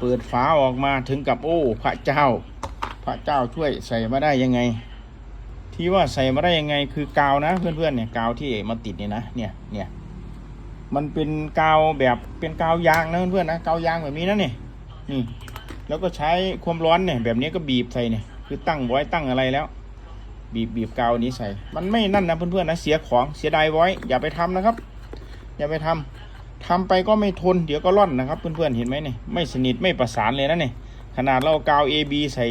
เปิดฝาออกมาถึงกับโอ้พระเจ้า พระเจ้าช่วยใส่มาได้ยังไง ที่ว่าใส่มาได้ยังไง คือกาวนะเพื่อนๆเนี่ยกาวที่มาติดเนี่ยนะเนี่ยเนี่ยมันเป็นกาวแบบเป็นกาวยางนะเพื่อนๆนะกาวยางแบบนี้นะเนี่ยนี่แล้วก็ใช้ความร้อนเนี่ยแบบนี้ก็บีบใส่เนี่ยคือตั้งไว้ตั้งอะไรแล้ว บีบบีบกาวนี้ใส่ มันไม่นั่นนะเพื่อนๆนะเสียของเสียดายไว้อย่าไปทำนะครับ อย่าไปทำ ทำไปก็ไม่ทนเดี๋ยวก็ร่อนนะครับ เพื่อนๆเห็นไหมเนี่ยไม่สนิทไม่ประสานเลยนะเนี่ยขนาดเรากาว AB ใส่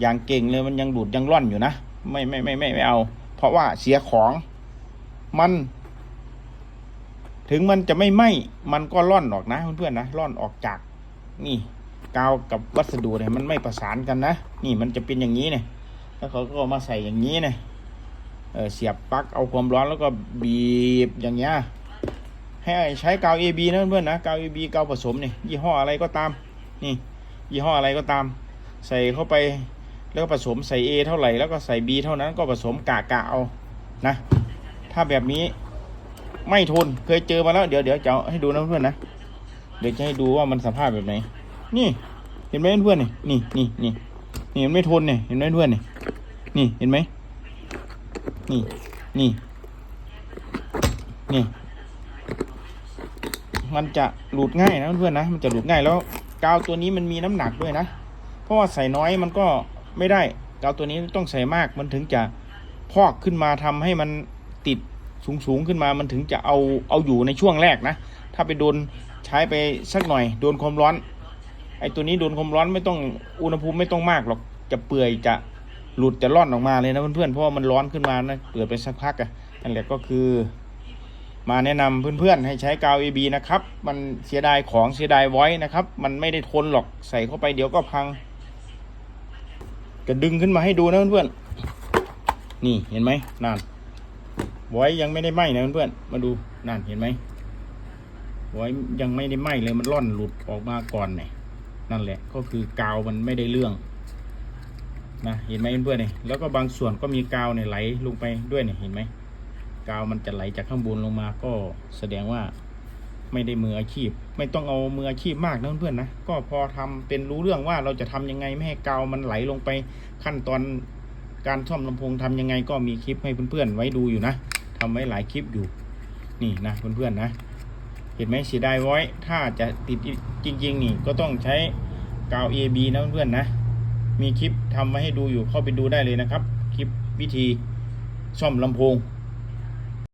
อย่างเก่งเลยมันยังดูดยังร่อนอยู่นะไม่ไม่ไม่ไม่ไม่เอา เพราะว่าเสียของมัน ถึงมันจะไม่ไหมมันก็ร่อนออกนะเพื่อนๆนะร่อนออกจากนี่กาวกับวัสดุเนี่ยมันไม่ประสานกันนะนี่มันจะเป็นอย่างนี้เนี่ยแล้วเขาก็มาใส่อย่างนี้เนี่ยเเสียบปลั๊กเอาความร้อนแล้วก็บีบอย่างเงี้ย ให้ใช้กาว AB นะเพื่อนๆนะกาว AB กาวผสมนี่ยี่ห้ออะไรก็ตามนี่ยี่ห้ออะไรก็ตาม ใส่เข้าไปแล้วก็ผสมใส่ A เท่าไหร่แล้วก็ใส่ B เท่านั้นก็ผสมกะกะเอานะ ถ้าแบบนี้ไม่ทนเคยเจอมาแล้วเดี๋ยวเดี๋ยวจะให้ดูนะเพื่อนนะเดี๋ยวจะให้ดูว่ามันสภาพแบบไหน นี่ เห็นไหมเพื่อนนี่นี่นี่นี่นี่มันไม่ทนเนี่ยเห็นไหมเพื่อนนี่นี่เห็นไหมนี่นี่นี่ มันจะหลุดง่ายนะเพื่อนๆนะ มันจะหลุดง่ายแล้วกาวตัวนี้มันมีน้ำหนักด้วยนะ เพราะว่าใส่น้อยมันก็ไม่ได้ กาวตัวนี้ต้องใส่มากมันถึงจะพอกขึ้นมาทำให้มันติดสูงๆขึ้นมา มันถึงจะเอาเอาอยู่ในช่วงแรกนะ ถ้าไปโดนใช้ไปสักหน่อย โดนความร้อน ไอ้ตัวนี้โดนความร้อนไม่ต้องอุณหภูมิไม่ต้องมากหรอก จะเปื่อยจะหลุดจะร่อนออกมาเลยนะเพื่อนๆ เพราะว่ามันร้อนขึ้นมานะ เปิดไปสักพักอะนั่นแหละก็คือ มาแนะนำเพื่อนๆ ให้ใช้กาว AB นะครับ มันเสียดายของเสียดายไว้นะครับ มันไม่ได้ทนหรอกใส่เข้าไปเดี๋ยวก็พัง จะดึงขึ้นมาให้ดูนะเพื่อนๆ นี่เห็นไหมนั่นไว้ยังไม่ได้ไหม้นะเพื่อนๆ มาดูนั่นเห็นไหมไว้ยังไม่ได้ไหม้เลยมันร่อนหลุดออกมาก่อนเนี่ยนั่นแหละก็คือกาวมันไม่ได้เรื่องนะเห็นไหมเพื่อนๆเนี่ยแล้วก็บางส่วนก็มีกาวเนี่ยไหลลงไปด้วยเนี่ยเห็นไหม กาวมันจะไหลจากข้างบนลงมา ก็แสดงว่าไม่ได้มืออาชีพ ไม่ต้องเอามืออาชีพมากนะเพื่อนๆนะก็พอทำเป็นรู้เรื่องว่าเราจะทำยังไงไม่ให้กาวมันไหลลงไปขั้นตอนการซ่อมลำโพงทำยังไงก็มีคลิปให้เพื่อนๆไว้ดูอยู่นะทำไว้หลายคลิปอยู่ นี่นะเพื่อนๆนะ เห็นไหมเสียดายไว้ ถ้าจะติดจริง ๆ นี่ก็ต้องใช้กาว AB นะเพื่อนๆนะ มีคลิปทำไว้ให้ดูอยู่เข้าไปดูได้เลยนะครับ คลิปวิธีซ่อมลำโพง